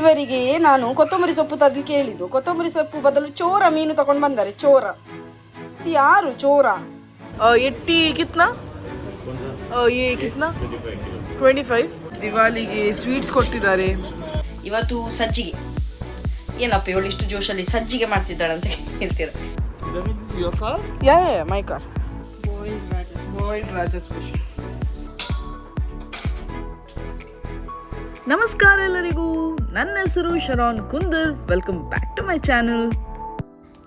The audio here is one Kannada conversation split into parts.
ಇವರಿಗೆ ನಾನು ಕೊತ್ತಂಬರಿ ಸೊಪ್ಪು ತರಲಿಕ್ಕೆ ಕೇಳಿದ್ದು. ಕೊತ್ತಂಬರಿ ಸೊಪ್ಪು ಬದಲು ಚೋರ ಮೀನು ತಗೊಂಡು ಬಂದರೆ ಚೋರ. ಯಾರು ಚೋರ? ಎಟ್ಟಿ ಕಿತ್ನಾ? ಏ ಕಿತ್ನಾ? ಟ್ವೆಂಟಿ ಫೈವ್ ದಿವಾಲಿಗೆ ಸ್ವೀಟ್ಸ್ ಕೊಟ್ಟಿದ್ದಾರೆ. ಇವತ್ತು ಸಜ್ಜಿಗೆ. ಏನಪ್ಪ ಇವಳು ಇಷ್ಟು ಜೋಶಲ್ಲಿ ಸಜ್ಜಿಗೆ ಮಾಡ್ತಿದ್ದಾಳೆ ಅಂತ ಹೇಳ್ತೀರ? ಯಾ my car bye Raja bye Raja special ನಮಸ್ಕಾರ ಎಲ್ಲರಿಗೂ. ನನ್ನ ಹೆಸರು Sharon Kundar. Welcome back to my channel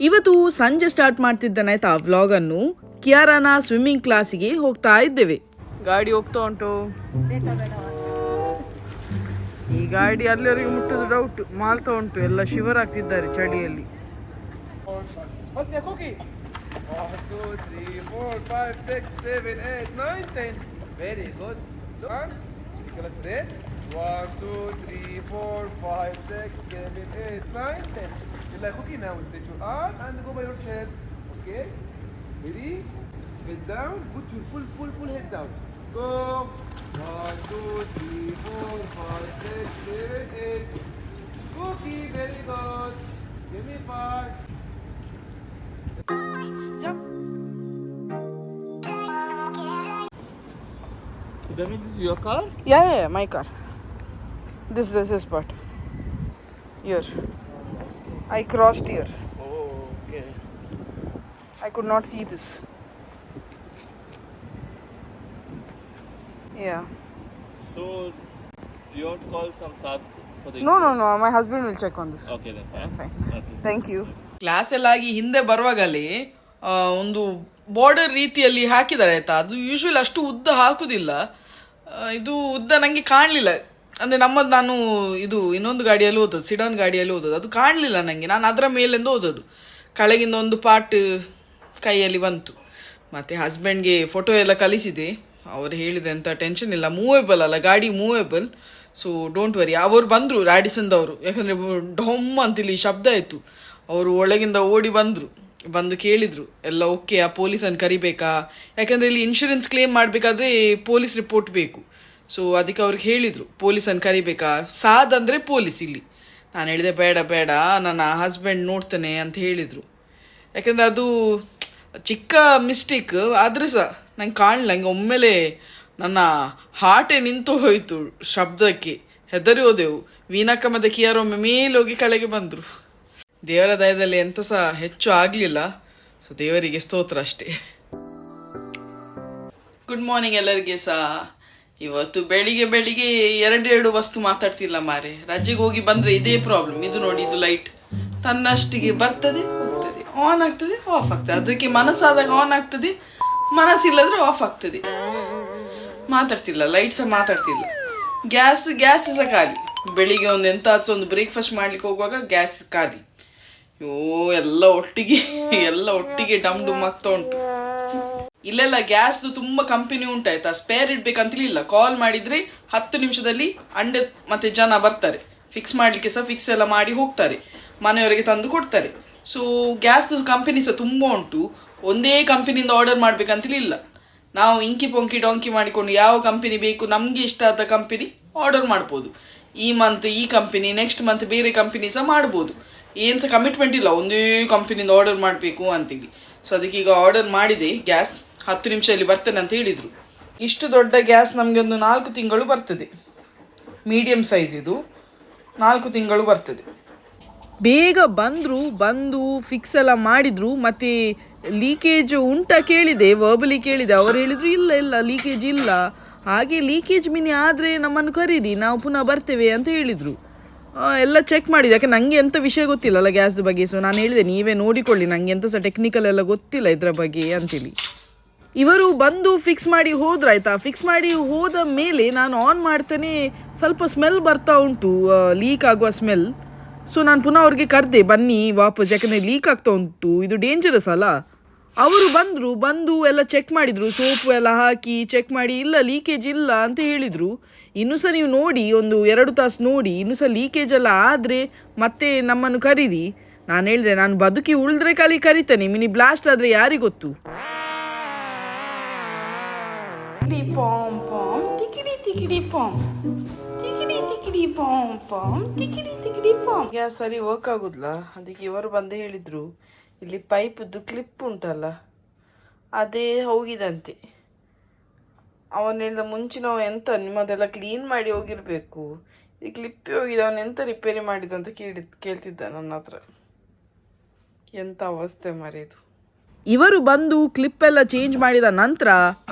ಇವತ್ತು ಸಂಜೆ ಸ್ಟಾರ್ಟ್ ಮಾಡ್ತಿದ್ದಾನಾಯ್ತಾ ಆ ವ್ಲಾಗನ್ನು ಕಿಯಾರಾನ ಸ್ವಿಮ್ಮಿಂಗ್ ಕ್ಲಾಸಿಗೆ ಹೋಗ್ತಾ ಇದ್ದೇವೆ. ಗಾಡಿ ಹೋಗ್ತಾ ಉಂಟು. ಈ ಗಾಡಿ ಅಲ್ಲಿವರೆಗೆ ಮುಟ್ಟೋದು ಡೌಟ್ ಮಾಲ್ತಾ ಉಂಟು. ಎಲ್ಲ ಶಿವರ್ ಆಗ್ತಿದ್ದಾರೆ ಚಳಿಯಲ್ಲಿ. Very two, One, two, three, four, five, six, seven, eight, nine, ten. You're like, okay, now stretch your arm and go by your shed. Okay? Ready? Head down. Put your full, full, full head down. Go. One, two, three, four, five, six, seven, eight. Cookie, very good. Give me five. Jump. Damien, this is your car? Yeah, yeah, yeah, my car. This this is part. Here. I crossed here. Oh, okay. I could not see this. Yeah. So you have to call some Sat for the No, no, no. My husband will check on this. Okay then fine. Fine. Okay. Thank you. ಕ್ಲಾಸಲ್ಲಾಗಿ ಹಿಂದೆ ಬರುವಾಗಲೇ ಒಂದು ಬಾರ್ಡರ್ ರೀತಿಯಲ್ಲಿ ಹಾಕಿದ್ದಾರೆ ಆಯ್ತಾ ಅದು ಯೂಶ್ವಲಿ ಅಷ್ಟು ಉದ್ದ ಹಾಕುದಿಲ್ಲ ಇದು ಉದ್ದ ನನಗೆ ಕಾಣಲಿಲ್ಲ ಅಂದರೆ ನಮ್ಮದು ನಾನು ಇದು ಇನ್ನೊಂದು ಗಾಡಿಯಲ್ಲಿ ಓದೋದು ಸಿಡಾನ್ ಗಾಡಿಯಲ್ಲಿ ಓದೋದು. ಅದು ಕಾಣಲಿಲ್ಲ ನನಗೆ ನಾನು ಅದರ ಮೇಲಿಂದ ಓದೋದು. ಕೆಳಗಿಂದ ಒಂದು ಪಾರ್ಟ್ ಕೈಯಲ್ಲಿ ಬಂತು. ಮತ್ತು ಹಸ್ಬೆಂಡ್ಗೆ ಫೋಟೋ ಎಲ್ಲ ಕಲಿಸಿದೆ. ಅವರು ಹೇಳಿದೆ ಅಂತ ಟೆನ್ಷನ್ ಇಲ್ಲ. ಮೂವೇಬಲ್ ಅಲ್ಲ, ಗಾಡಿ ಮೂವೇಬಲ್ ಸೊ ಡೋಂಟ್ ವರಿ ಅವರು ಬಂದರು ರ್ಯಾಡಿಸನ್ದವರು ಯಾಕಂದರೆ ಡೊಮ್ ಇಲ್ಲಿ ಶಬ್ದ ಆಯಿತು ಅವರು ಒಳಗಿಂದ ಓಡಿ ಬಂದರು. ಬಂದು ಕೇಳಿದರು, ಎಲ್ಲ ಓಕೆ ಆ ಪೊಲೀಸನ್ನು ಕರಿಬೇಕಾ? ಯಾಕಂದರೆ ಇಲ್ಲಿ ಇನ್ಶೂರೆನ್ಸ್ ಕ್ಲೇಮ್ ಮಾಡಬೇಕಾದ್ರೆ ಪೊಲೀಸ್ ರಿಪೋರ್ಟ್ ಬೇಕು. ಸೊ ಅದಕ್ಕೆ ಅವ್ರಿಗೆ ಹೇಳಿದರು ಪೊಲೀಸನ್ನು ಕರಿಬೇಕಾ? ಸಾದ್ ಅಂದರೆ ಪೊಲೀಸ್ ಇಲ್ಲಿ. ನಾನು ಹೇಳಿದೆ, ಬೇಡ ಬೇಡ, ನನ್ನ ಹಸ್ಬೆಂಡ್ ನೋಡ್ತಾನೆ ಅಂತ ಹೇಳಿದರು. ಯಾಕಂದರೆ ಅದು ಚಿಕ್ಕ ಮಿಸ್ಟೇಕ್ ಆದರೆ ಸಹ ನಂಗೆ ಕಾಣಲ್ಲ ಹಂಗೆ ಒಮ್ಮೆಲೆ ನನ್ನ ಹಾಟೆ ನಿಂತು ಹೋಯಿತು ಶಬ್ದಕ್ಕೆ. ಹೆದರಿ ಹೋದೆವು ವೀನಕ್ಕ ಮತ್ತು ಕಿಯಾರೊಮ್ಮೆ ಮೇಲೆ ಹೋಗಿ ಕಳೆಗೆ ಬಂದರು. ದೇವರ ದಯದಲ್ಲಿ ಎಂತ ಸಹ ಹೆಚ್ಚು ಆಗಲಿಲ್ಲ. ಸೊ ದೇವರಿಗೆ ಸ್ತೋತ್ರ ಅಷ್ಟೇ. ಗುಡ್ ಮಾರ್ನಿಂಗ್ ಎಲ್ಲರಿಗೆ ಸಹ. ಇವತ್ತು ಬೆಳಿಗ್ಗೆ ಬೆಳಿಗ್ಗೆ ಎರಡೆರಡು ವಸ್ತು ಮಾತಾಡ್ತಿಲ್ಲ ಮಾರೆ. ರಜೆಗೆ ಹೋಗಿ ಬಂದ್ರೆ ಇದೇ ಪ್ರಾಬ್ಲಮ್ ಇದು ನೋಡಿ, ಇದು ಲೈಟ್ ತನ್ನಷ್ಟಿಗೆ ಬರ್ತದೆ, ಹೋಗ್ತದೆ. ಆನ್ ಆಗ್ತದೆ ಆಫ್ ಆಗ್ತದೆ. ಅದಕ್ಕೆ ಮನಸ್ಸಾದಾಗ ಆನ್ ಆಗ್ತದೆ, ಮನಸ್ಸಿಲ್ಲದ್ರೆ ಆಫ್ ಆಗ್ತದೆ. ಮಾತಾಡ್ತಿಲ್ಲ ಲೈಟ್ ಸಹ ಮಾತಾಡ್ತಿಲ್ಲ. ಗ್ಯಾಸ್ ಗ್ಯಾಸ್ ಸಹ ಖಾಲಿ. ಬೆಳಿಗ್ಗೆ ಒಂದು ಎಂತ ಆಚೆ ಒಂದು ಬ್ರೇಕ್ಫಾಸ್ಟ್ ಮಾಡ್ಲಿಕ್ಕೆ ಹೋಗುವಾಗ ಗ್ಯಾಸ್ ಖಾಲಿ. ಅಯ್ಯೋ ಎಲ್ಲ ಒಟ್ಟಿಗೆ ಎಲ್ಲ ಒಟ್ಟಿಗೆ ಡಮ್ ಡುಮ್ ಆಗ್ತಾ ಉಂಟು. ಇಲ್ಲೆಲ್ಲ ಗ್ಯಾಸ್ದು ತುಂಬ ಕಂಪನಿ ಉಂಟಾಯ್ತಾ? ಸ್ಪೇರ್ ಇಡ್ಬೇಕಂತಲಿಲ್ಲ ಕಾಲ್ ಮಾಡಿದ್ರೆ ಹತ್ತು ನಿಮಿಷದಲ್ಲಿ ಅಂಡೆ ಮತ್ತೆ ಜನ ಬರ್ತಾರೆ. ಫಿಕ್ಸ್ ಮಾಡಲಿಕ್ಕೆ ಸಹ ಫಿಕ್ಸ್ ಎಲ್ಲ ಮಾಡಿ ಹೋಗ್ತಾರೆ. ಮನೆಯವರಿಗೆ ತಂದು ಕೊಡ್ತಾರೆ. ಸೊ ಗ್ಯಾಸ್ದು ಕಂಪನಿ ಸಹ ತುಂಬ ಉಂಟು. ಒಂದೇ ಕಂಪನಿಯಿಂದ ಆರ್ಡರ್ ಮಾಡ್ಬೇಕಂತಲಿಲ್ಲ ನಾವು ಇಂಕಿ ಪೊಂಕಿ ಡೊಂಕಿ ಮಾಡಿಕೊಂಡು ಯಾವ ಕಂಪನಿ ಬೇಕು, ನಮಗೆ ಇಷ್ಟ ಆದ ಕಂಪನಿ ಆರ್ಡರ್ ಮಾಡ್ಬೋದು. ಈ ಮಂತ್ ಈ ಕಂಪನಿ ನೆಕ್ಸ್ಟ್ ಮಂತ್ ಬೇರೆ ಕಂಪನಿ ಸಹ ಮಾಡ್ಬೋದು. ಏನು ಸಹ ಕಮಿಟ್ಮೆಂಟ್ ಇಲ್ಲ. ಒಂದೇ ಕಂಪನಿಯಿಂದ ಆರ್ಡರ್ ಮಾಡಬೇಕು ಅಂತೇಳಿ ಸೊ ಅದಕ್ಕೆ ಈಗ ಆರ್ಡರ್ ಮಾಡಿದೆ ಗ್ಯಾಸ್ ಹತ್ತು ನಿಮಿಷದಲ್ಲಿ ಬರ್ತೇನೆ ಅಂತ ಹೇಳಿದರು. ಇಷ್ಟು ದೊಡ್ಡ ಗ್ಯಾಸ್ ನಮಗೆ ಒಂದು ನಾಲ್ಕು ತಿಂಗಳು ಬರ್ತದೆ. ಮೀಡಿಯಮ್ ಸೈಜ್ ಇದು. ನಾಲ್ಕು ತಿಂಗಳು ಬರ್ತದೆ. ಬೇಗ ಬಂದರು, ಬಂದು ಫಿಕ್ಸ್ ಎಲ್ಲ ಮಾಡಿದರು, ಮತ್ತು ಲೀಕೇಜ್ ಉಂಟಾ ಕೇಳಿದೆ ವರ್ಬಲಿ ಕೇಳಿದೆ. ಅವರು ಹೇಳಿದರು, ಇಲ್ಲ ಇಲ್ಲ ಲೀಕೇಜ್ ಇಲ್ಲ. ಹಾಗೆ ಲೀಕೇಜ್ ಮಿನಿ ಆದರೆ ನಮ್ಮನ್ನು ಕರೀರಿ, ನಾವು ಪುನಃ ಬರ್ತೇವೆ ಅಂತ ಹೇಳಿದರು. ಎಲ್ಲ ಚೆಕ್ ಮಾಡಿದೆ. ಯಾಕೆ ನನಗೆ ಎಂಥ ವಿಷಯ ಗೊತ್ತಿಲ್ಲಲ್ಲ ಗ್ಯಾಸ್ದು ಬಗ್ಗೆ. ಸೊ ನಾನು ಹೇಳಿದೆ, ನೀವೇ ನೋಡಿಕೊಳ್ಳಿ ನನಗೆ ಎಂಥ ಸಹ ಟೆಕ್ನಿಕಲ್ ಎಲ್ಲ ಗೊತ್ತಿಲ್ಲ ಇದರ ಬಗ್ಗೆ ಅಂತೇಳಿ. ಇವರು ಬಂದು ಫಿಕ್ಸ್ ಮಾಡಿ ಹೋದ್ರಾಯ್ತಾ ಫಿಕ್ಸ್ ಮಾಡಿ ಹೋದ ಮೇಲೆ ನಾನು ಆನ್ ಮಾಡ್ತೇನೆ, ಸ್ವಲ್ಪ ಸ್ಮೆಲ್ ಬರ್ತಾ ಉಂಟು ಲೀಕ್ ಆಗುವ ಸ್ಮೆಲ್ ಸೊ ನಾನು ಪುನಃ ಅವ್ರಿಗೆ ಕರೆದೆ, ಬನ್ನಿ, ವಾಪಸ್, ಯಾಕಂದರೆ ಲೀಕ್ ಆಗ್ತಾ ಉಂಟು, ಇದು ಡೇಂಜರಸ್ ಅಲ್ಲ? ಅವರು ಬಂದರು, ಬಂದು ಎಲ್ಲ ಚೆಕ್ ಮಾಡಿದರು ಸೋಪು ಎಲ್ಲ ಹಾಕಿ ಚೆಕ್ ಮಾಡಿ, ಇಲ್ಲ ಲೀಕೇಜ್ ಇಲ್ಲ ಅಂತ ಹೇಳಿದರು. ಇನ್ನೂ ಸಹ ನೀವು ನೋಡಿ, ಒಂದು ಎರಡು ತಾಸು ನೋಡಿ, ಇನ್ನೂ ಸಹ ಲೀಕೇಜ್ ಎಲ್ಲ ಆದರೆ ಮತ್ತೆ ನಮ್ಮನ್ನು ಕರೀರಿ. ನಾನು ಹೇಳಿದೆ, ನಾನು ಬದುಕಿ ಉಳಿದ್ರೆ ಖಾಲಿ ಕರಿತೇನೆ, ಮಿನಿ ಬ್ಲಾಸ್ಟ್ ಆದರೆ ಯಾರಿಗೆ ಗೊತ್ತು Tickety pom pom, tickety tickety pom. Tickety tickety pom pom tickety tickety pom gas ಸರಿ ವರ್ಕ್ ಆಗುದಿಲ್ಲ ಅದಕ್ಕೆ ಇವರು ಬಂದು ಹೇಳಿದ್ರು. ಇಲ್ಲಿ ಪೈಪದ್ದು ಕ್ಲಿಪ್ ಉಂಟಲ್ಲ ಅದೇ ಹೋಗಿದಂತೆ. ಅವನು ಹೇಳಿದ ಮುಂಚಿನವ ಎಂತ ನಿಮ್ಮದೆಲ್ಲ ಕ್ಲೀನ್ ಮಾಡಿ ಹೋಗಿರಬೇಕು. ಈ ಕ್ಲಿಪ್ಪಿ ಹೋಗಿದೆ ಅವನು ಎಂತ ರಿಪೇರಿ ಮಾಡಿದ ಅಂತ ಕೇಳಿ ಕೇಳ್ತಿದ್ದ ನನ್ನ ಹತ್ರ. ಎಂಥ ಅವಸ್ಥೆ ಮರೆಯದು ಇವರು ಬಂದು ಕ್ಲಿಪ್ ಎಲ್ಲ ಚೇಂಜ್ ಮಾಡಿದ ನಂತರ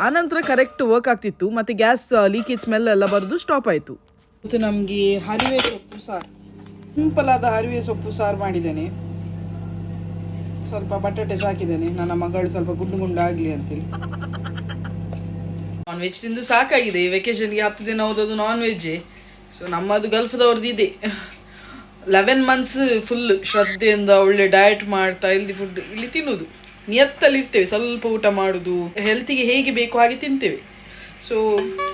ಆನಂತರ ಕರೆಕ್ಟ್ ವರ್ಕ್ ಆಗ್ತಿತ್ತು, ಮತ್ತು ಗ್ಯಾಸ್ ಲೀಕೇಜ್ ಸ್ಮೆಲ್ ಎಲ್ಲ ಬರೆದು ಸ್ಟಾಪ್ ಆಯಿತು. ಮತ್ತು ನಮಗೆ ಹರಿವೆ ಸೊಪ್ಪು ಸಾರು ಸಿಂಪಲ್ ಆದ ಹರಿವೆ ಸೊಪ್ಪು ಸಾರು ಮಾಡಿದ್ದೇನೆ. ಸ್ವಲ್ಪ ಬಟಾಟೆ ಸಾಕಿದ್ದೇನೆ. ನನ್ನ ಮಗಳು ಸ್ವಲ್ಪ ಗುಂಡು ಗುಂಡು ಆಗಲಿ ಅಂತೇಳಿ ನಾನ್ ವೆಜ್ ತಿಂದು ಸಾಕಾಗಿದೆ. ಈ ವೆಕೇಶನ್ಗೆ ಹತ್ತು ದಿನ ಹೋದದು ನಾನ್ ವೆಜ್ಜೇ ಸೊ ನಮ್ಮದು ಗಲ್ಫ್ದವ್ರದ್ದು ಇದೆ. ಲೆವೆನ್ ಮಂತ್ಸ್ ಫುಲ್ ಶ್ರದ್ಧೆಯಿಂದ ಒಳ್ಳೆ ಡಯಟ್ ಮಾಡ್ತಾ ಇಲ್ಲಿ ಫುಡ್ ಇಲ್ಲಿ ತಿನ್ನುದು ನಿಯತ್ತಲ್ಲಿ ಇರ್ತೇವೆ, ಸ್ವಲ್ಪ ಊಟ ಮಾಡುದು ಹೆಲ್ತಿಗೆ ಹೇಗೆ ಬೇಕು ಹಾಗೆ ತಿಂತೇವೆ. ಸೊ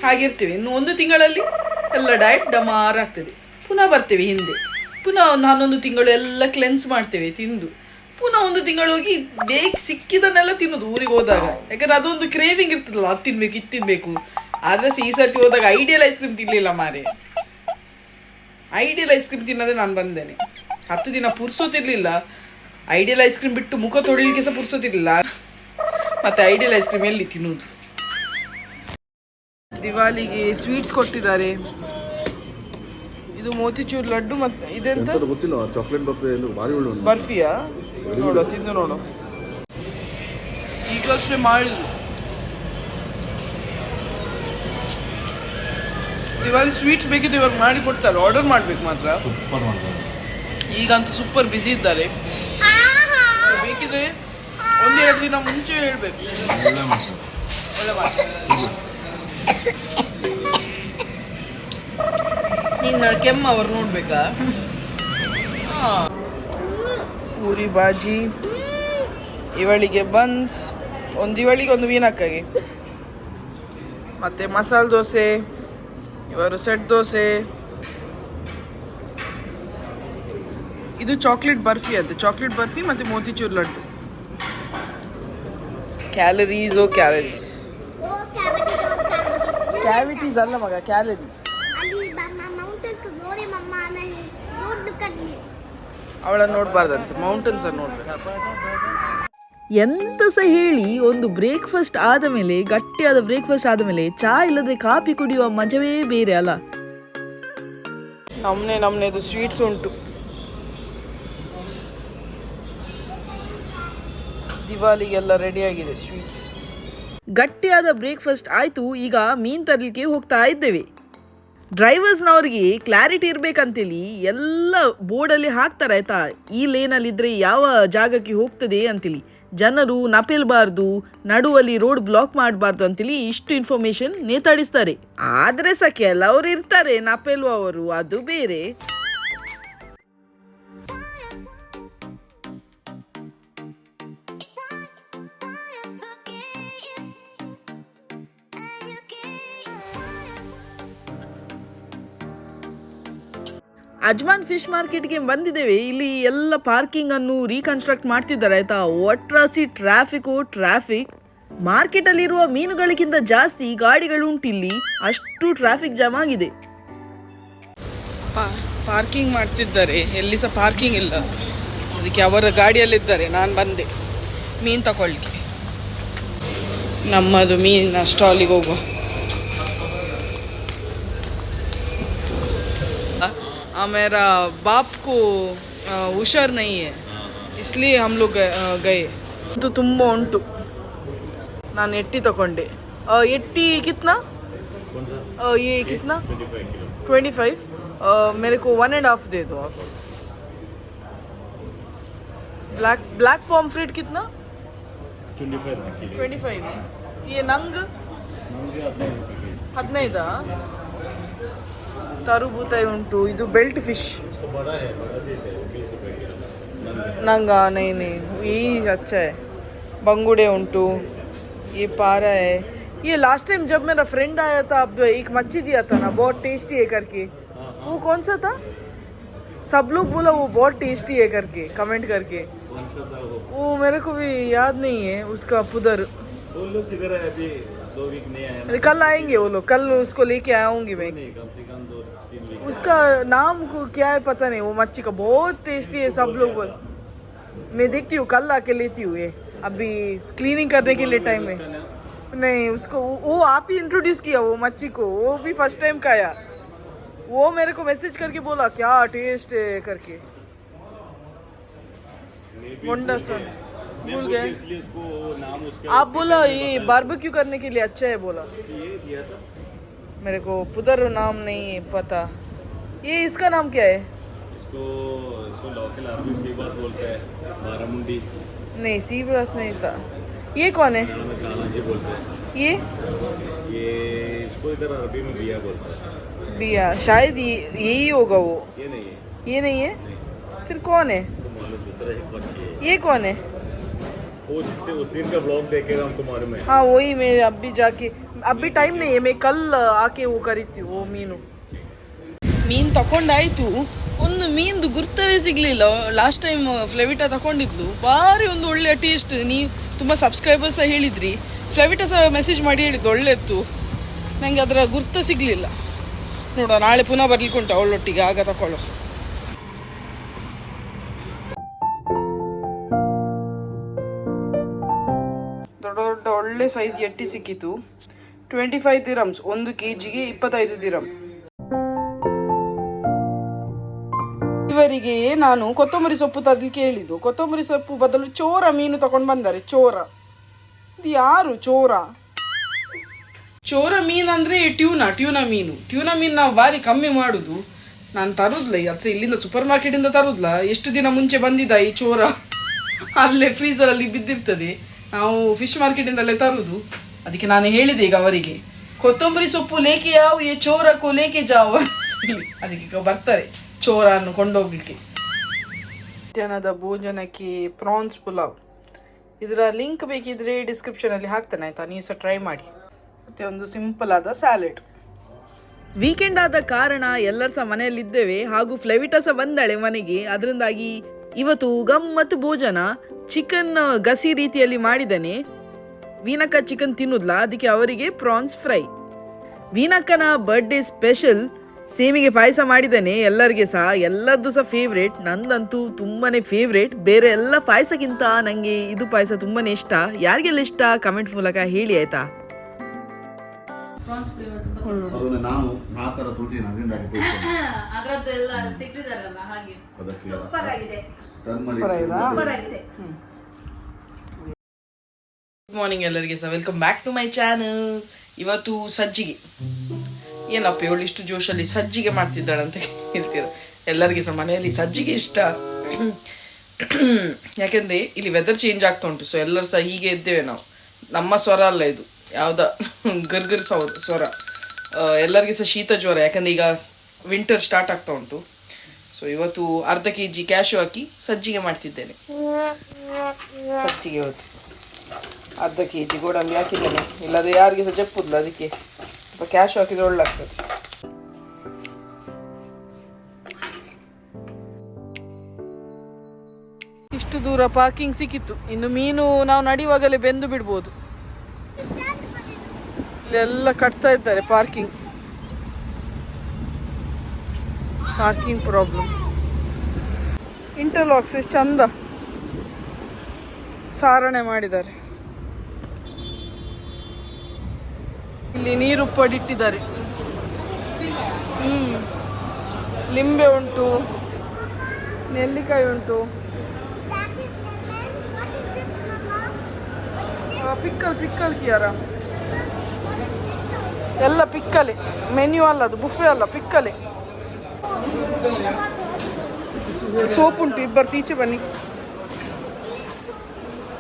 ಹಾಗಿರ್ತೇವೆ ಇನ್ನು ಒಂದು ತಿಂಗಳಲ್ಲಿ ಎಲ್ಲ ಡಯಟ್ ಡಮಾರ್ ಆಗ್ತದೆ. ಪುನಃ ಬರ್ತೇವೆ ಹಿಂದೆ. ಪುನಃ ಒಂದು ಹನ್ನೊಂದು ತಿಂಗಳು ಎಲ್ಲ ಕ್ಲೆನ್ಸ್ ಮಾಡ್ತೇವೆ ತಿಂದು. ಪುನಃ ಒಂದು ತಿಂಗಳು ಹೋಗಿ ಬೇಗ ಸಿಕ್ಕಿದನ್ನೆಲ್ಲ ತಿನ್ನೋದು, ಊರಿಗೆ ಹೋದಾಗ. ಯಾಕಂದ್ರೆ ಅದೊಂದು ಕ್ರೇವಿಂಗ್ ಇರ್ತದಲ್ಲ, ಅದು ತಿನ್ಬೇಕು, ಇದು ತಿನ್ಬೇಕು. ಆದ್ರೆ ಈ ಸರ್ತಿ ಹೋದಾಗ ಐಡಿಯಲ್ ಐಸ್ ಕ್ರೀಮ್ ತಿನ್ಲಿಲ್ಲ ಮಾರೆ. ಐಡಿಯಲ್ ಐಸ್ ಕ್ರೀಮ್ ತಿನ್ನೋದೇ ನಾನು ಬಂದೇನೆ. ಹತ್ತು ದಿನ ಪುರ್ಸೋತಿರ್ಲಿಲ್ಲ ಐಡಿಯಲ್ ಐಸ್ ಕ್ರೀಮ್ ಬಿಟ್ಟು ಮುಖ ತೊಳಿಲಿಕ್ಕೆ ಸಹ ಪುರ್ಸೋದಿಲ್ಲ ಮತ್ತೆ ಐಡಿಯಲ್ ಐಸ್ ಕ್ರೀಮ್ ಎಲ್ಲಿ ತಿನ್ನುವುದು ದಿವಾಲಿಗೆ ಸ್ವೀಟ್ಸ್ ಕೊಟ್ಟಿದ್ದಾರೆ. ಇದು ಮೋತಿಚೂರ್ ಲಡ್ಡು ಮತ್ತೆ ಇದೆಂತ? ಗೊತ್ತಿಲ್ಲ ಚಾಕ್ಲೇಟ್ ಬರ್ಫಿ ಭಾರಿ ಒಳ್ಳೆ ಬರ್ಫಿಯಾ? ನೋಡು ತಿಂದು ನೋಡು. ಈಗಷ್ಟೇ ಮಾಡಿ ದಿವಾಲಿ ಸ್ವೀಟ್ಸ್ ಬೇಕಿದ್ರೆ ಇವಾಗ ಮಾಡಿ ಕೊಡ್ತಾರೆ. ಆರ್ಡರ್ ಮಾಡ್ಬೇಕು ಮಾತ್ರ. ಸೂಪರ್ ಮಾಡ್ತಾರೆ. ಈಗಂತೂ ಸೂಪರ್ ಬ್ಯುಸಿ ಇದ್ದಾರೆ. ಬೇಕಿದ್ರೆ ಒಂದೆರಡು ದಿನ ಮುಂಚೆ ಹೇಳ್ಬೇಕು. ಒಳ್ಳೆ ಮಾಡ್ತಾರೆ. ಒಳ್ಳೆ ಕೆಮ್ಮ ಅವ್ರು ನೋಡ್ಬೇಕಾ. ಪೂರಿ ಬಾಜಿ. ಇವಳಿಗೆ ಬನ್ಸ್. ಒಂದು ಇವಳಿಗೆ ಒಂದು ವೀನಕ್ಕಾಗಿ ಮತ್ತೆ ಮಸಾಲೆ ದೋಸೆ ಇವರು ಸೆಟ್ ದೋಸೆ. ಇದು ಚಾಕ್ಲೇಟ್ ಬರ್ಫಿ ಅದು. ಚಾಕ್ಲೇಟ್ ಬರ್ಫಿ ಮತ್ತೆ motichoor laddu. Calories oh calories oh cavity cavity cavities ಅಲ್ಲ ಮಗ ಕ್ಯಾಲರೀಸ್ ಅವಳನ್ನು ನೋಡಬಾರ್ದಂತೆ ಮೌಂಟನ್ಸ್ ಅನ್ನು ನೋಡ್ಬೇಕು. ಎಂತ ಸಹ ಹೇಳಿ ಒಂದು ಬ್ರೇಕ್ಫಾಸ್ಟ್ ಆದ ಮೇಲೆ ಗಟ್ಟಿಯಾದ ಬ್ರೇಕ್ಫಾಸ್ಟ್ ಆದ ಮೇಲೆ ಚಾ ಇಲ್ಲದೆ ಕಾಫಿ ಕುಡಿಯುವ ಮಜವೇ ಬೇರೆ ಅಲ್ಲ. ನಮ್ಮನೆ ನಮ್ಮನೆದು ಸ್ವೀಟ್ಸ್ ಉಂಟು. ದಿವಾಲಿಗೆಲ್ಲ ರೆಡಿ ಆಗಿದೆ ಸ್ವೀಟ್ಸ್ ಗಟ್ಟಿಯಾದ ಬ್ರೇಕ್ಫಾಸ್ಟ್ ಆಯ್ತು, ಈಗ ಮೀನ್ ತರಲಿಕ್ಕೆ ಹೋಗ್ತಾ ಇದ್ದೇವೆ. ಡ್ರೈವರ್ಸ್ನವ್ರಿಗೆ ಕ್ಲಾರಿಟಿ ಇರಬೇಕಂತೇಳಿ ಎಲ್ಲ ಬೋರ್ಡಲ್ಲಿ ಹಾಕ್ತಾರೆ, ಆಯ್ತಾ? ಈ ಲೇನಲ್ಲಿದ್ದರೆ ಯಾವ ಜಾಗಕ್ಕೆ ಹೋಗ್ತದೆ ಅಂತೇಳಿ ಜನರು ನಪೇಲ್ಬಾರ್ದು, ನಡುವಲ್ಲಿ ರೋಡ್ ಬ್ಲಾಕ್ ಮಾಡಬಾರ್ದು ಅಂತೇಳಿ ಇಷ್ಟು ಇನ್ಫಾರ್ಮೇಷನ್ ನೇತಾಡಿಸ್ತಾರೆ. ಆದರೆ ಸಹ ಕೆಲವರು ಇರ್ತಾರೆ ನಪೆಲುವವರು ಅದು ಬೇರೆ. ಅಜ್ಮಾನ್ ಫಿಶ್ ಮಾರ್ಕೆಟ್ಗೆ ಬಂದಿದ್ದೇವೆ. ಇಲ್ಲಿ ಎಲ್ಲ ಪಾರ್ಕಿಂಗ್ ಅನ್ನು ರೀಕನ್ಸ್ಟ್ರಕ್ಟ್ ಮಾಡ್ತಿದ್ದಾರೆ, ಆಯ್ತಾ? ಒಟ್ರಾಸಿ ಟ್ರಾಫಿಕ್ ಟ್ರಾಫಿಕ್. ಮಾರ್ಕೆಟ್ ಅಲ್ಲಿರುವ ಮೀನುಗಳಿಗಿಂತ ಜಾಸ್ತಿ ಗಾಡಿಗಳು ಇಲ್ಲಿ ಅಷ್ಟು ಟ್ರಾಫಿಕ್ ಜಾಮ್ ಆಗಿದೆ. ಪಾರ್ಕಿಂಗ್ ಮಾಡ್ತಿದ್ದಾರೆ. ಎಲ್ಲಿ ಸಹ ಪಾರ್ಕಿಂಗ್ ಇಲ್ಲ. ಅದಕ್ಕೆ ಅವರ ಗಾಡಿಯಲ್ಲಿದ್ದಾರೆ. ನಾನು ಬಂದೆ. ಮೀನು ತಗೊಳ್ಳಿಕ್ಕೆ. ನಮ್ಮದು ಮೀನಿನ ಸ್ಟಾಲಿಗೆ ಹೋಗುವ. मेरा बाप को आ, ಹುಷಾರ್ नहीं है इसलिए हम लोग गए- ಆ, गए ಇದು ತುಂಬ ಉಂಟು ನಾನು ಎಟ್ಟಿ ತಗೊಂಡೆ ಆ, ಎಟ್ಟಿ ಕಿತ್ನಾ ಆ, ये कितना ट्वेंटी फाइव मेरे को वन एंड हाफ दे दो आप ब्लैक ब्लैक पॉम्फ्रेट कितना ट्वेंटी फाइव ये नंग ಹದಿನೈದಾ ತರುಬೂತಾಯಿ ಉಂಟು ಇದು ಬೆಲ್ಟ್ ಫಿಶ್ ನಂಗ ನೈ ನೈ ये अच्छा है बंगुड़े उंटू ये पारा है ये लास्ट टाइम जब मेरा फ्रेंड आया था अब एक मच्छी दिया था ना बहुत टेस्टी है करके वो कौन सा था सब लोग बोला वो बहुत टेस्टी है करके कमेंट करके वो मेरे को भी याद नहीं है उसका पुदर वो लोग किधर है अभी दो वीक नहीं आया अरे कल आएंगे वो लोग कल उसको लेके आऊंगी मैं नहीं कम से कम दो उसका नाम को क्या है पता नहीं वो मच्छी का बहुत टेस्टी है सब लोग बोल। मैं देखती हूँ कल आके लेती हूँ ये। अभी क्लीनिंग करने के लिए टाइम है। नहीं उसको वो, आप ही इंट्रोड्यूस किया वो मच्छी को। वो भी फ़र्स्ट टाइम खाया वो मेरे को मैसेज करके बोला क्या टेस्ट है? करके। भूल गए आप बोला ये बारबेक्यू करने के लिए अच्छा है बोला। ये दिया था। मेरे को पुदर नाम नहीं पता। ये इसका नाम क्या है? इसको इसको लोकल आर्मी बस बोलते हैं बारामुंडी। नहीं सी बस नहीं था। ये कौन है? कालाजी बोलते हैं। ये? ये इसको इधर अरबी में बिया बोलते हैं। बिया शायद ये यही होगा वो। ये नहीं है। ये नहीं है? नहीं। फिर कौन है? ये कौन है? वो जिससे उस दिन का ब्लॉग देखेगा हमको मालूम है। हाँ वही मैं अभी जाके अभी टाइम नहीं है मैं कल आके वो करी थी वो मीनू। ಮೀನು ತಕೊಂಡಾಯ್ತು. ಒಂದು ಮೀನ್ದು ಗುರ್ತವೇ ಸಿಗ್ಲಿಲ್ಲ. ಲಾಸ್ಟ್ ಟೈಮ್ ಫ್ಲೆವಿಟಾ ತಗೊಂಡಿದ್ಲು ಭಾರಿ ಒಂದು ಒಳ್ಳೆ ಟೇಸ್ಟ್ ನೀವು ತುಂಬ ಸಬ್ಸ್ಕ್ರೈಬರ್ಸ್ ಸಹ ಹೇಳಿದ್ರಿ. ಫ್ಲೆವಿಟಾ ಸಹ ಮೆಸೇಜ್ ಮಾಡಿ ಹೇಳಿದ್ದು ಒಳ್ಳೆ ಇತ್ತು ನನಗೆ ಅದರ ಗುರ್ತ ಸಿಗಲಿಲ್ಲ. ನೋಡುವ ನಾಳೆ ಪುನಃ ಬರ್ಲಿಕ್ಕೆ ಉಂಟು ಅವಳೊಟ್ಟಿಗೆ. ಆಗ ತಕೊಳ್ಳೋ. ದೊಡ್ಡ ದೊಡ್ಡ ಒಳ್ಳೆ ಸೈಜ್ ಎಟ್ಟಿ ಸಿಕ್ಕಿತು ಟ್ವೆಂಟಿ ಫೈವ್ ದಿರಮ್ಸ್ ಒಂದು ಕೆ ಜಿಗೆ ಇಪ್ಪತ್ತೈದು ದಿರಮ್ ಇವರಿಗೆ ನಾನು ಕೊತ್ತಂಬರಿ ಸೊಪ್ಪು ತರಲಿಕ್ಕೆ ಹೇಳಿದ್ದು ಕೊತ್ತಂಬರಿ ಸೊಪ್ಪು ಬದಲು ಚೋರ ಮೀನು ತಗೊಂಡು ಬಂದರೆ ಚೋರ. ಇದು ಯಾರು ಚೋರ? ಚೋರ ಮೀನು ಅಂದರೆ ಟ್ಯೂನ, ಟ್ಯೂನಾ ಮೀನು. ಟ್ಯೂನಾ ಮೀನು ನಾವು ಭಾರಿ ಕಮ್ಮಿ ಮಾಡುದು. ನಾನು ತರುದಿಲ್ಲ ಅದು ಸಹ ಇಲ್ಲಿಂದ ಸೂಪರ್ ಮಾರ್ಕೆಟಿಂದ ತರುದಿಲ್ಲ ಎಷ್ಟು ದಿನ ಮುಂಚೆ ಬಂದಿದ್ದ ಈ ಚೋರ? ಅಲ್ಲೇ ಫ್ರೀಸರಲ್ಲಿ ಬಿದ್ದಿರ್ತದೆ. ನಾವು ಫಿಶ್ ಮಾರ್ಕೆಟಿಂದಲೇ ತರುದು. ಅದಕ್ಕೆ ನಾನು ಹೇಳಿದೆ ಈಗ ಅವರಿಗೆ. ಕೊತ್ತಂಬರಿ ಸೊಪ್ಪು ಲೇಕೆ ಯಾವ? ಚೋರಕ್ಕೂ ಲೇಕೆ ಜಾವ. ಅದಕ್ಕೆ ಬರ್ತಾರೆ. ಚೋರನ್ನು ಕೊಂಡೋಗ್ಲಿಕ್ಕೆ. ಮಧ್ಯಾಹ್ನದ ಭೋಜನಕ್ಕೆ ಪ್ರಾನ್ಸ್ ಪುಲಾವ್. ಇದರ ಲಿಂಕ್ ಬೇಕಿದ್ರೆ ಡಿಸ್ಕ್ರಿಪ್ಷನಲ್ಲಿ ಹಾಕ್ತೇನೆ, ಆಯ್ತಾ? ನೀವು ಸಹ ಟ್ರೈ ಮಾಡಿ. ಮತ್ತೆ ಒಂದು ಸಿಂಪಲ್ ಆದ ಸ್ಯಾಲೆಡ್ ವೀಕೆಂಡ್ ಆದ ಕಾರಣ ಎಲ್ಲರ ಸಹ ಮನೆಯಲ್ಲಿದ್ದೇವೆ. ಹಾಗೂ ಫ್ಲೆವಿಟಾ ಸಹ ಬಂದಾಳೆ ಮನೆಗೆ. ಅದರಿಂದಾಗಿ ಇವತ್ತು ಗಮ್ಮತ್ತು ಭೋಜನ. ಚಿಕನ್ ಗಸಿ ರೀತಿಯಲ್ಲಿ ಮಾಡಿದ್ದೇನೆ. ವೀನಕ್ಕ ಚಿಕನ್ ತಿನ್ನುದ್ಲ? ಅದಕ್ಕೆ ಅವರಿಗೆ ಪ್ರಾನ್ಸ್ ಫ್ರೈ ವೀನಕ್ಕನ ಬರ್ಡೇ ಸ್ಪೆಷಲ್ ಸೇಮಿಗೆ ಪಾಯಸ ಮಾಡಿದ್ದೇನೆ ಎಲ್ಲರಿಗೆ ಸಹ. ಎಲ್ಲರದ್ದು ಸಹ ಫೇವ್ರೇಟ್ ನಂದಂತೂ ತುಂಬಾ ಫೇವ್ರೇಟ್ ಬೇರೆ ಎಲ್ಲ ಪಾಯಸಕ್ಕಿಂತ ನನಗೆ ಇದು ಪಾಯಸ ತುಂಬಾ ಇಷ್ಟ. ಯಾರಿಗೆಲ್ಲ ಇಷ್ಟ? ಕಮೆಂಟ್ ಮೂಲಕ ಹೇಳಿ ಆಯ್ತಾ? ಗುಡ್ ಮಾರ್ನಿಂಗ್ ಎಲ್ಲರಿಗೆ ಸಹ. Welcome back to my channel ಇವತ್ತು ಸಜ್ಜಿಗೆ. ಏನಪ್ಪ ಇವಳು ಇಷ್ಟು ಜೋಶಲ್ಲಿ ಸಜ್ಜಿಗೆ ಮಾಡ್ತಿದ್ದಾಳೆ ಅಂತ ಹೇಳ್ತೀರ? ಎಲ್ಲರಿಗೆ ಸಹ ಮನೆಯಲ್ಲಿ ಸಜ್ಜಿಗೆ ಇಷ್ಟ. ಯಾಕೆಂದ್ರೆ ಇಲ್ಲಿ ವೆದರ್ ಚೇಂಜ್ ಆಗ್ತಾ ಉಂಟು ಸೊ ಎಲ್ಲರೂ ಸಹ ಹೀಗೆ ಇದ್ದೇವೆ ನಾವು. ನಮ್ಮ ಸ್ವರ ಅಲ್ಲ ಇದು, ಯಾವ್ದ ಗರ್ಗರ್ ಸವ ಸ್ವರ. ಎಲ್ಲರಿಗೂ ಸಹ ಶೀತ ಜ್ವರ, ಯಾಕಂದ್ರೆ ಈಗ ವಿಂಟರ್ ಸ್ಟಾರ್ಟ್ ಆಗ್ತಾ ಉಂಟು. ಸೊ ಇವತ್ತು ಅರ್ಧ ಕೆ ಜಿ ಕ್ಯಾಶು ಹಾಕಿ ಸಜ್ಜಿಗೆ ಮಾಡ್ತಿದ್ದೇನೆ. ಸಜ್ಜಿಗೆ ಇವತ್ತು. ಅರ್ಧ ಕೆ ಜಿ ಗೋಡಂಬಿ ಹಾಕಿದ್ದೇನೆ. ಇಲ್ಲದೆ ಯಾರಿಗೆ ಸಹ ಜಪ್ಪುದಿಲ್ಲ ಅದಕ್ಕೆ. ಕ್ಯಾಶ್ ಹಾಕಿದ್ರೆ ಒಳ್ಳೆ ಆಗ್ತದೆ ಇಷ್ಟು ದೂರ ಪಾರ್ಕಿಂಗ್ ಸಿಕ್ಕಿತ್ತು. ಇನ್ನು ಮೀನು ನಾವು ನಡೆಯುವಾಗಲೇ ಬೆಂದು ಬಿಡ್ಬೋದು. ಇಲ್ಲೆಲ್ಲ ಕಟ್ತಾ ಇದ್ದಾರೆ ಪಾರ್ಕಿಂಗ್ ಪಾರ್ಕಿಂಗ್ ಪ್ರಾಬ್ಲಮ್ ಇಂಟರ್ಲಾಕ್ಸ್ ಎಷ್ಟು ಚಂದ ಸಾರಣೆ ಮಾಡಿದ್ದಾರೆ. ಇಲ್ಲಿ ನೀರು ಪಡಿಟ್ಟಿದ್ದಾರೆ. ಹ್ಮ್. ಲಿಂಬೆ ಉಂಟು. ನೆಲ್ಲಿಕಾಯಿ ಉಂಟು? ಪಿಕ್ಕಲ್ ಪಿಕ್ಕಲ್ ಕಿಯಾರ? ಎಲ್ಲ ಪಿಕ್ಕಲೆ. ಮೆನ್ಯೂ ಅಲ್ಲ ಅದು, ಬುಫೆ ಅಲ್ಲ, ಪಿಕ್ಕಲೆ. ಸೋಪ್ ಉಂಟು ಇಬ್ಬರು ಈಚೆ ಬನ್ನಿ.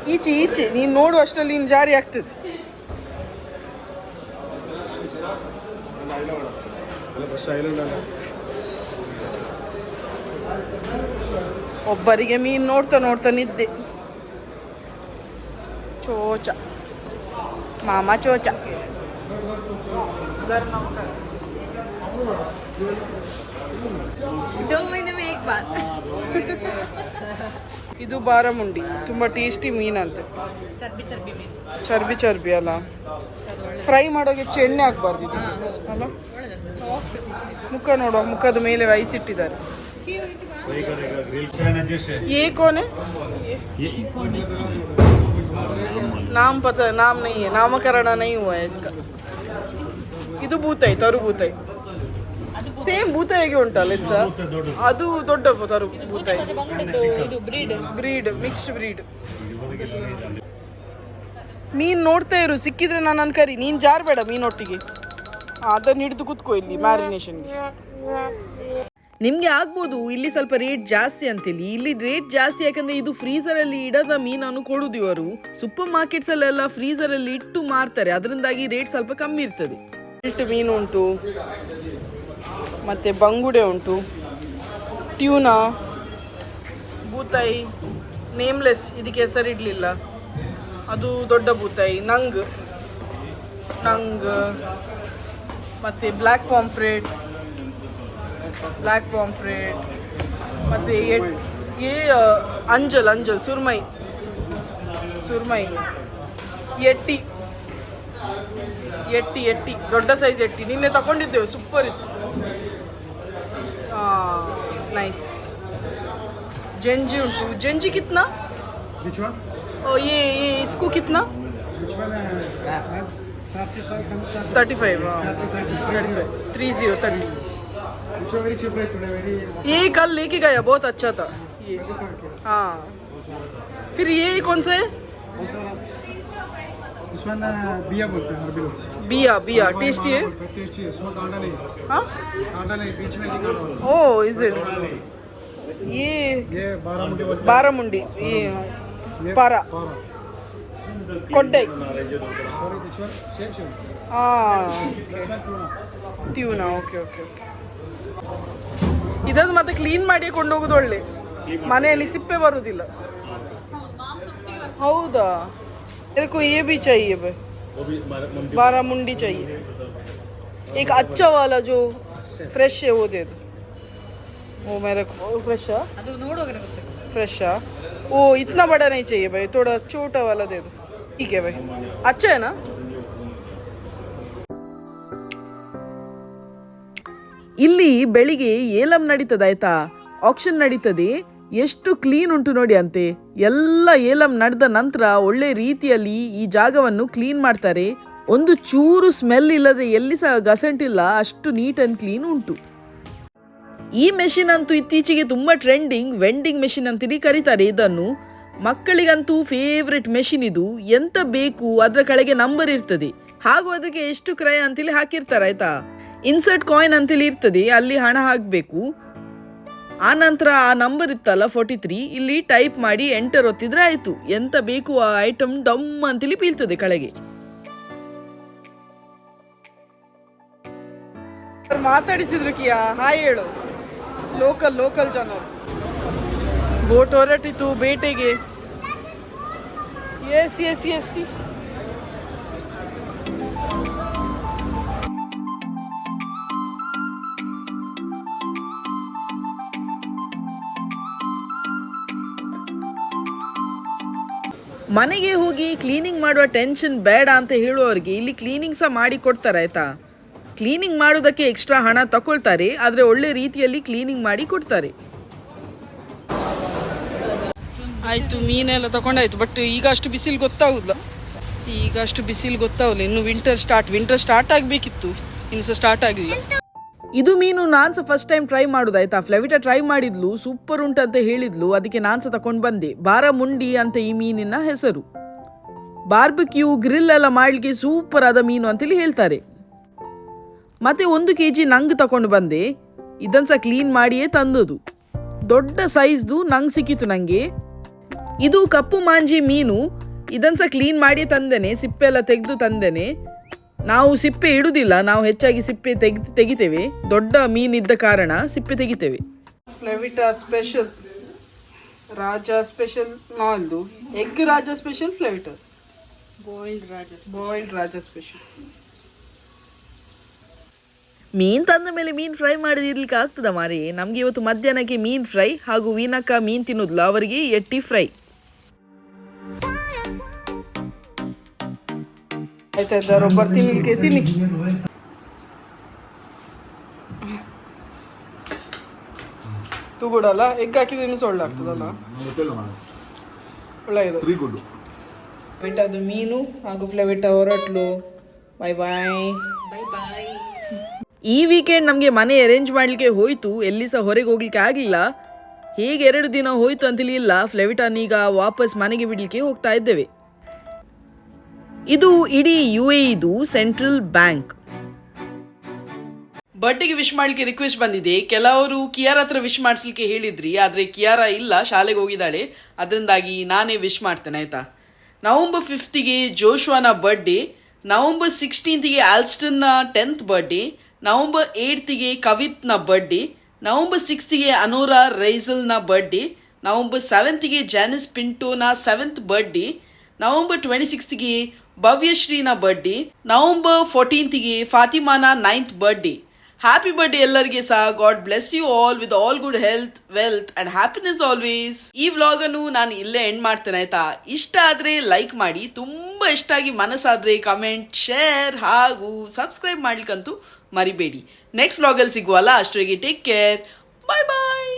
ಈಚೆ ಈಚೆ, ನೀನು ನೋಡುವಷ್ಟರಲ್ಲಿ ನೀನು ಜಾರಿ ಆಗ್ತದೆ. ಒಬ್ಬರಿಗೆ ಮೀನು ನೋಡ್ತಾ ನೋಡ್ತಾ ನಿದ್ದೆ. ಚೋಚ. ಮಾಮ ಚೋಚ. ಇದು ಬಾರಮುಂಡಿ. ತುಂಬಾ ಟೇಸ್ಟಿ ಮೀನಂತೆ ಚರ್ಬಿ ಚರ್ಬಿ ಅಲ್ಲ. ಫ್ರೈ ಮಾಡೋಕೆ ಹೆಚ್ಚು ಎಣ್ಣೆ ಹಾಕ್ಬಾರ್ದು ಇದಕ್ಕೆ. ಅಲ್ಲ? ಮುಖ ನೋಡುವ ಮುಖದ ಮೇಲೆ ವಯಸ್ಸಿಟ್ಟಿದ್ದಾರೆ वही करेगा ग्रिल चाइना जैसे ये कौन है नाम पता नाम नहीं है नामकरण नहीं हुआ है इसका ಇದು ಭೂತಾಯಿ ತರು ಭೂತಾಯಿ ಸೇಮ್ ಭೂತಾಯಿಗೆ ಉಂಟಲ್ಲ ಇಟ್ಸ ಅದು ದೊಡ್ಡ ತರು ಭೂತಾಯಿ ಬ್ರೀಡ್ ಮಿಕ್ಸ್ಡ್ ಬ್ರೀಡ್ ಮೀನ್ ನೋಡ್ತಾ ಇರು ಸಿಕ್ಕಿದ್ರೆ ನಾನು ಕರಿ ನೀನ್ ಜಾರ್ಬೇಡ ಮೀನೊಟ್ಟಿಗೆ ಅದನ್ನ ಹಿಡಿದು ಕುತ್ಕೋ ಇಲ್ಲಿ ಮ್ಯಾರಿನೇಷನ್ಗೆ ನಿಮಗೆ ಆಗ್ಬೋದು ಇಲ್ಲಿ ಸ್ವಲ್ಪ ರೇಟ್ ಜಾಸ್ತಿ ಅಂತೇಳಿ ಇಲ್ಲಿ ರೇಟ್ ಜಾಸ್ತಿ ಯಾಕಂದ್ರೆ ಇದು ಫ್ರೀಸರ್ ಅಲ್ಲಿ ಇಡದ ಮೀನನ್ನು ಕೊಡುದು ಇವರು. ಸೂಪರ್ ಮಾರ್ಕೆಟ್ಸ್ ಅಲ್ಲೆಲ್ಲ ಫ್ರೀಸರ್ ಅಲ್ಲಿ ಇಟ್ಟು ಮಾರ್ತಾರೆ. ಅದರಿಂದಾಗಿ ರೇಟ್ ಸ್ವಲ್ಪ ಕಮ್ಮಿ ಇರ್ತದೆ. ಮೀನು ಉಂಟು ಮತ್ತೆ ಬಂಗುಡೆ ಉಂಟು ಟ್ಯೂನಾ ಬೂತಾಯಿ ನೇಮ್ಲೆಸ್ ಇದಕ್ಕೆ ಹೆಸರಿಡಲಿಲ್ಲ. ಅದು ದೊಡ್ಡ ಬೂತಾಯಿ ನಂಗ್. ನಂಗ್. ಮತ್ತು ಬ್ಲ್ಯಾಕ್ ಪಾಂಫ್ರೇಟ್ ಬ್ಲ್ಯಾಕ್ ಪಾಂಫ್ರೇಟ್ ಮತ್ತು ಏ ಆ, ಅಂಜಲ್ ಅಂಜಲ್ ಸುರ್ಮೈ ಸುರ್ಮೈ ಎಟ್ಟಿ ಎಟ್ಟಿ ಎಟ್ಟಿ ದೊಡ್ಡ ಸೈಜ್ ಎಟ್ಟಿ ನಿನ್ನೆ ತಗೊಂಡಿದ್ದೇವೆ ಸೂಪರ್ ಇತ್ತು ನೈಸ್ ಜಂಜಿ ಉಂಟು ಜಂಜಿ ಕಿತ್ನಾ ओ, ये ये इसको कितना ये कल लेके गया, बहुत अच्छा था। ये हाँ। फिर ये कौन सा? है बिया बोलते हैं बिया बिया टेस्टी है? टेस्टी है? इसमें कांटा नहीं हाँ कांटा नहीं बीच में इज़ इट ये ये बारह मुंडी बोलते बारामुंडी, ये हैं पारा। बारह कोड्डई sorry this one same same हाँ this one tuna tuna okay okay okay ಇದನ್ನು ಮತ್ತೆ ಕ್ಲೀನ್ ಮಾಡಿ ಕೊಂಡೋಗೋದು ಒಳ್ಳೆ ಮನೆಯಲ್ಲಿ ಸಿಪ್ಪೆ ಬರುವುದಿಲ್ಲ ಹೌದಾ ಇದಕ್ಕೂ ये भी चाहिए भाई वो भी बारह बारह मुंडी चाहिए एक अच्छा वाला जो फ्रेश है वो दे दो वो मेरे को फ्रेश है फ्रेश है वो इतना बड़ा नहीं चाहिए भाई थोड़ा छोटा वाला दे दो ठीक है भाई अच्छा है ना ಇಲ್ಲಿ ಬೆಳಿಗ್ಗೆ ಏಲಂ ನಡೀತದಾಯ್ತಾ ಆಕ್ಷನ್ ನಡೀತದೆ ಎಷ್ಟು ಕ್ಲೀನ್ ಉಂಟು ನೋಡಿ ಅಂತೆ ಎಲ್ಲ ಏಲಂ ನಡೆದ ನಂತರ ಒಳ್ಳೆ ರೀತಿಯಲ್ಲಿ ಈ ಜಾಗವನ್ನು ಕ್ಲೀನ್ ಮಾಡ್ತಾರೆ ಒಂದು ಚೂರು ಸ್ಮೆಲ್ ಇಲ್ಲದೆ ಎಲ್ಲಿ ಸಹ ಗಸೆಂಟಿಲ್ಲ ಅಷ್ಟು ನೀಟ್ ಅಂಡ್ ಕ್ಲೀನ್ ಉಂಟು ಈ ಮೆಷಿನ್ ಅಂತೂ ಇತ್ತೀಚೆಗೆ ತುಂಬಾ ಟ್ರೆಂಡಿಂಗ್ ವೆಂಡಿಂಗ್ ಮೆಷಿನ್ ಅಂತೇಳಿ ಕರೀತಾರೆ ಇದನ್ನು ಮಕ್ಕಳಿಗಂತೂ ಫೇವ್ರೆಟ್ ಮೆಷಿನ್ ಇದು. ಎಂತ ಬೇಕು ಅದರ ಕೆಳಗೆ ನಂಬರ್ ಇರ್ತದೆ. ಹಾಗೂ ಅದಕ್ಕೆ ಎಷ್ಟು ಕ್ರಯ ಅಂತೇಳಿ ಹಾಕಿರ್ತಾರೆ, ಆಯ್ತಾ? ಇನ್ಸರ್ಟ್ ಕಾಯಿನ್ ಅಂತೇಳಿ ಇರ್ತದೆ. ಅಲ್ಲಿ ಹಣ ಹಾಕಬೇಕು. ಆ ನಂತರ ಆ ನಂಬರ್ ಇತ್ತಲ್ಲ ಫೋರ್ಟಿ ತ್ರೀ ಇಲ್ಲಿ ಟೈಪ್ ಮಾಡಿ ಎಂಟರ್ ಒತ್ತಿದ್ರೆ ಆಯ್ತು. ಎಂತ ಬೇಕು ಆ ಐಟಮ್ ಡಮ್ ಅಂತೇಳಿ ಬೀಳ್ತದೆ ಕೆಳಗೆ. ಮಾತಾಡಿಸಿದ್ರು ಕಿಯಾ. ಹಾಯ್ ಹೇಳು. ಲೋಕಲ್ ಲೋಕಲ್ ಜನರು. ಬೋಟ್ ಹೊರಟಿತು, ಬೇಟೆಗೆ. ಎಸ್ ಎಸ್ ಎಸ್ ಮನೆಗೆ ಹೋಗಿ ಕ್ಲೀನಿಂಗ್ ಮಾಡುವ ಟೆನ್ಷನ್ ಬೇಡ ಅಂತ ಹೇಳುವವರಿಗೆ ಇಲ್ಲಿ ಕ್ಲೀನಿಂಗ್ ಸಹ ಮಾಡಿ ಕೊಡ್ತಾರೆ ಆಯ್ತಾ? ಕ್ಲೀನಿಂಗ್ ಮಾಡೋದಕ್ಕೆ ಎಕ್ಸ್ಟ್ರಾ ಹಣ ತಗೊಳ್ತಾರೆ, ಆದರೆ ಒಳ್ಳೆ ರೀತಿಯಲ್ಲಿ ಕ್ಲೀನಿಂಗ್ ಮಾಡಿ ಕೊಡ್ತಾರೆ. ಆಯ್ತು ಮೀನೆಲ್ಲ ತಗೊಂಡಾಯ್ತು ಬಟ್ ಈಗ ಅಷ್ಟು ಬಿಸಿಲು ಗೊತ್ತಾಗುದಿಲ್ಲ. ಈಗ ಅಷ್ಟು ಬಿಸಿಲು ಗೊತ್ತಾಗಲ್ಲ ಇನ್ನು ವಿಂಟರ್ ಸ್ಟಾರ್ಟ್ ವಿಂಟರ್ ಸ್ಟಾರ್ಟ್ ಆಗಬೇಕಿತ್ತು. ಇನ್ನು ಸಹ ಸ್ಟಾರ್ಟ್ ಆಗಲಿಲ್ಲ. ಇದು ಮೀನು ನಾನು ಫಸ್ಟ್ ಟೈಮ್ ಟ್ರೈ ಮಾಡೋದಾಯ್ತಾ? ಫ್ಲೆವಿಟಾ ಟ್ರೈ ಮಾಡಿದ್ಲು ಸೂಪರ್ ಉಂಟಂತ ಹೇಳಿದ್ಲು, ಅದಕ್ಕೆ ನಾನು ಸಹ ತಗೊಂಡು ಬಂದೆ ಬಾರಮುಂಡಿ ಅಂತ ಈ ಮೀನಿನ ಹೆಸರು. ಬಾರ್ಬಿಕ್ಯೂ ಗ್ರಿಲ್ ಎಲ್ಲ ಮಾಡಲಿಕ್ಕೆ ಸೂಪರ್ ಆದ ಮೀನು ಅಂತೇಳಿ ಹೇಳ್ತಾರೆ. ಮತ್ತೆ ಒಂದು ಕೆ ಜಿ ನಂಗ್ ತಗೊಂಡು ಬಂದೆ. ಇದನ್ನ ಸಹ ಕ್ಲೀನ್ ಮಾಡಿಯೇ ತಂದದು ದೊಡ್ಡ ಸೈಜ್ದು ನಂಗ್ ಸಿಕ್ಕಿತು ನನಗೆ ಇದು ಕಪ್ಪು ಮಾಂಜಿ ಮೀನು. ಇದನ್ನು ಸಹ ಕ್ಲೀನ್ ಮಾಡಿ ತಂದೇನೆ ಸಿಪ್ಪೆ ಎಲ್ಲ ತೆಗೆದು ತಂದೇನೆ. ನಾವು ಸಿಪ್ಪೆ ಇಡುವುದಿಲ್ಲ ನಾವು ಹೆಚ್ಚಾಗಿ ಸಿಪ್ಪೆ ತೆಗೆದು ತೆಗಿತೇವೆ. ದೊಡ್ಡ ಮೀನಿದ್ದ ಕಾರಣ ಸಿಪ್ಪೆ ತೆಗಿತೇವೆ. Flavita special Raja special ನಾಲ್ದು egg Raja special Flavita boiled Raja boiled Raja special. ಮೀನ್ ತಂದ ಮೇಲೆ ಮೀನ್ ಫ್ರೈ ಮಾಡಿದಿರ್ಲಿಕ್ಕೆ ಆಗ್ತದ ಮಾರಿ? ನಮ್ಗೆ ಇವತ್ತು ಮಧ್ಯಾಹ್ನಕ್ಕೆ ಮೀನ್ ಫ್ರೈ ಹಾಗೂ ವೀನಕ್ಕ ಮೀನ್ ತಿನ್ನೋದಿಲ್ಲ ಅವರಿಗೆ ಎಟ್ಟಿ ಫ್ರೈ. ಆಯ್ತಾಯ್ತು ಬರ್ತೀನಿ ತಿನ್ನಿ ತೂಗುಡಲ್ಲ ಎಗ್ ಹಾಕಿದ್ರೆ ಸೊಳ್ಳೆ ಆಗ್ತದಲ್ಲ? ಒಳ್ಳೆಯದು. ಫ್ಲೆವಿಟ್ ಅದು ಮೀನು ಹಾಗೂ ಫ್ಲೆವಿಟ್ ಹೊರಟ್ಲು ಬಾಯ್ ಬಾಯ್ ಈ ವೀಕೆಂಡ್ ನಮಗೆ ಮನೆ ಅರೇಂಜ್ ಮಾಡಲಿಕ್ಕೆ ಹೋಯಿತು. ಎಲ್ಲಿ ಸಹ ಹೊರಗೆ ಹೋಗ್ಲಿಕ್ಕೆ ಆಗಲಿಲ್ಲ. ಹೇಗೆ ಎರಡು ದಿನ ಹೋಯಿತು ಅಂತೇಳಿ ಇಲ್ಲ ಫ್ಲೆವಿಟಾನ್ ಈಗ ವಾಪಸ್ ಮನೆಗೆ ಬಿಡಲಿಕ್ಕೆ ಹೋಗ್ತಾ ಇದ್ದೇವೆ. ಇದು ಇಡೀ ಯು ಇದು ಸೆಂಟ್ರಲ್ ಬ್ಯಾಂಕ್. ಬರ್ಡೇಗೆ ವಿಶ್ ಮಾಡ್ಲಿಕ್ಕೆ ರಿಕ್ವೆಸ್ಟ್ ಬಂದಿದೆ. ಕೆಲವರು ಕಿಯಾರ ಹತ್ರ ವಿಶ್ ಮಾಡಿಸ್ಲಿಕ್ಕೆ ಹೇಳಿದ್ರಿ, ಆದ್ರೆ ಕಿಯಾರ ಇಲ್ಲ, ಶಾಲೆಗೆ ಹೋಗಿದ್ದಾಳೆ. ಅದರಿಂದಾಗಿ ನಾನೇ ವಿಶ್ ಮಾಡ್ತೇನೆ, ಆಯ್ತಾ? ನವಂಬರ್ ಫಿಫ್ತಿಗೆ ಜೋಶ್ವಾನ ಬರ್ಡೇ ನವಂಬರ್ ಸಿಕ್ಸ್ಟೀನ್ತಿಗೆ ಆಲ್ಸ್ಟನ್ನ ಟೆಂತ್ ಬರ್ಡೇ ನವಂಬರ್ ಕವಿತ್ ಕವಿತ್ನ ಬರ್ಡೇ ನವಂಬರ್ ಸಿಕ್ಸ್ತಿಗೆ ಅನೋರಾ ರೈಸಲ್ನ ಬರ್ಡೇ ನವಂಬರ್ ಸೆವೆಂತಿಗೆ ಜಾನಿಸ್ ಪಿಂಟೋನ ಸೆವೆಂತ್ ಬರ್ಡೇ ನವಂಬರ್ ಟ್ವೆಂಟಿ ಸಿಕ್ಸ್ತಿಗೆ ಭವ್ಯಶ್ರೀನ ಬರ್ಡೇ ನವಂಬರ್ ಫೋರ್ಟೀನ್ತ್ಗೆ ಫಾತಿಮಾನ ನೈನ್ತ್ ಬರ್ಡೇ ಹ್ಯಾಪಿ ಬರ್ಡೇ ಎಲ್ಲರಿಗೆ ಸಹ. God bless you all with all good health wealth and happiness always ಈ ವ್ಲಾಗ್ ಅನ್ನು ನಾನು ಇಲ್ಲೇ ಎಂಡ್ ಮಾಡ್ತೇನೆ, ಆಯ್ತಾ? ಇಷ್ಟ ಆದ್ರೆ ಲೈಕ್ ಮಾಡಿ. ತುಂಬಾ ಇಷ್ಟ ಆಗಿ ಮನಸ್ಸಾದ್ರೆ ಕಮೆಂಟ್ ಶೇರ್ ಹಾಗೂ ಸಬ್ಸ್ಕ್ರೈಬ್ ಮಾಡ್ಲಿಕ್ಕಂತೂ ಮರಿಬೇಡಿ. ನೆಕ್ಸ್ಟ್ ವ್ಲಾಗಲ್ಲಿ ಸಿಗುವಲ್ಲ ಅಷ್ಟರಿಗೆ ಟೇಕ್ ಕೇರ್ ಬಾಯ್ ಬಾಯ್